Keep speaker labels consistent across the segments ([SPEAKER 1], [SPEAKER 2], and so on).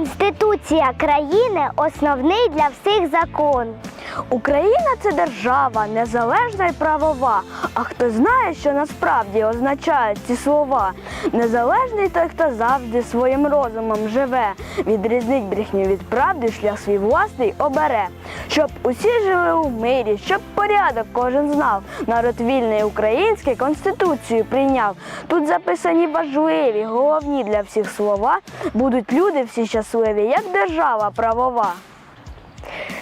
[SPEAKER 1] Конституція країни основний для всіх закон.
[SPEAKER 2] Україна це держава, незалежна і правова. А хто знає, що насправді означають ці слова? Незалежний той, хто завжди своїм розумом живе, відрізнить брехню від правди, шлях свій власний обере. Щоб усі жили у мирі, щоб порядок кожен знав. Народ вільний український конституцію прийняв. Тут записані важливі, головні для всіх слова. Будуть люди всі щасливі, як держава правова.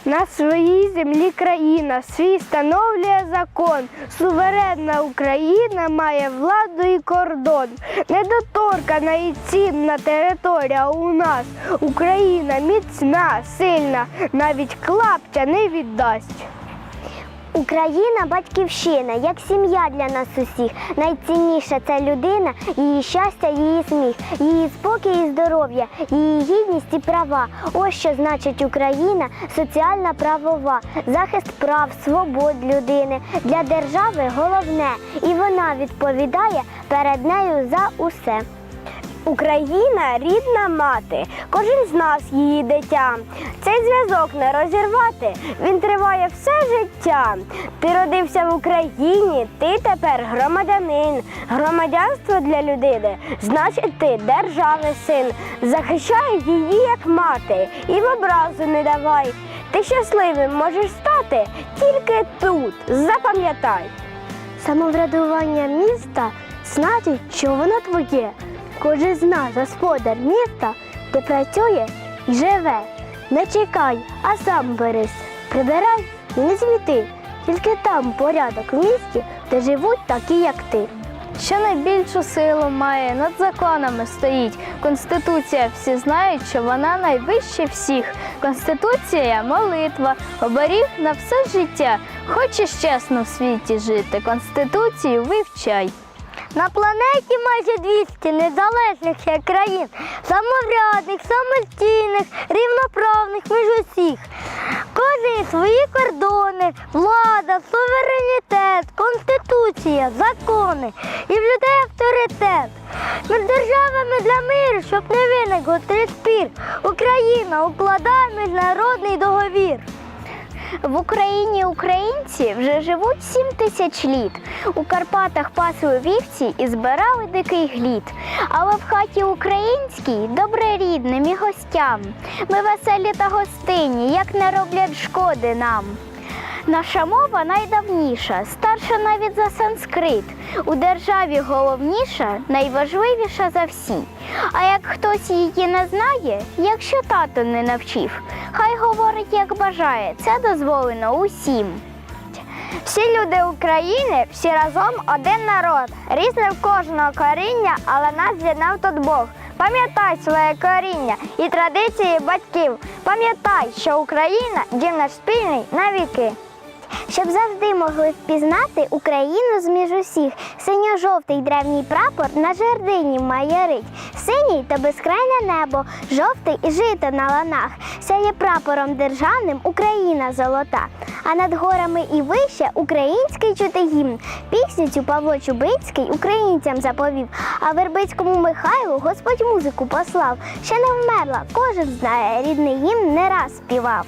[SPEAKER 3] На своїй землі країна свій встановлює закон. Суверенна Україна має владу і кордон. Недоторкана і цінна територія у нас. Україна міцна, сильна, навіть клаптя не віддасть.
[SPEAKER 1] Україна батьківщина, як сім'я для нас усіх. Найцінніша це людина, її щастя, її сміх, її спокій і здоров'я, її гідність і права. Ось що значить Україна, соціальна правова, захист прав, свобод людини для держави головне, і вона відповідає перед нею за усе. Україна рідна мати, кожен з нас її дитя. Цей зв'язок не розірвати, він триває все життя. Ти родився в Україні, ти тепер громадянин. Громадянство для людини, значить, ти держави син. Захищай її як мати, і в образу не давай. Ти щасливим можеш стати тільки тут. Запам'ятай. Самоврядування міста значить, що воно твоє. Кожен з нас, господар міста, де працює і живе. Не чекай, а сам берись. Прибирай і не звіти. Тільки там порядок в місті, де живуть такі, як ти.
[SPEAKER 3] Що найбільшу силу має, над законами стоїть. Конституція всі знають, що вона найвище всіх. Конституція молитва, оберіг на все життя. Хочеш чесно в світі жити, конституцію вивчай.
[SPEAKER 1] На планеті майже 200 незалежних країн, самоврядних, самостійних, рівноправних між усіх. Кожен свої кордони, влада, суверенітет, конституція, закони і в людей авторитет. Між державами для миру, щоб не виник гострий спір, Україна укладає міжнародний договір.
[SPEAKER 3] В Україні українці вже живуть сім тисяч літ. У Карпатах пасли вівці і збирали дикий глід. Але в хаті українській добре рідним і гостям. Ми веселі та гостинні, як не роблять шкоди нам. Наша мова найдавніша, старша навіть за санскрит. У державі головніша, найважливіша за всі. А як хтось її не знає, якщо тато не навчив, хай говорить, як бажає, це дозволено усім.
[SPEAKER 1] Всі люди України, всі разом один народ. Різне в кожного коріння, але нас з'єднав тут Бог. Пам'ятай своє коріння і традиції батьків. Пам'ятай, що Україна дім наш спільний на віки. Щоб завжди могли впізнати Україну з-між усіх. Синьо-жовтий древній прапор на жердині майорить. Синій то безкрайне небо, жовтий і жито на ланах. Сяє прапором державним Україна золота. А над горами і вище український чути гімн. Пісню цю Павло Чубинський українцям заповів, а Вербицькому Михайлу Господь музику послав. Ще не вмерла, кожен знає, рідний гімн не раз співав.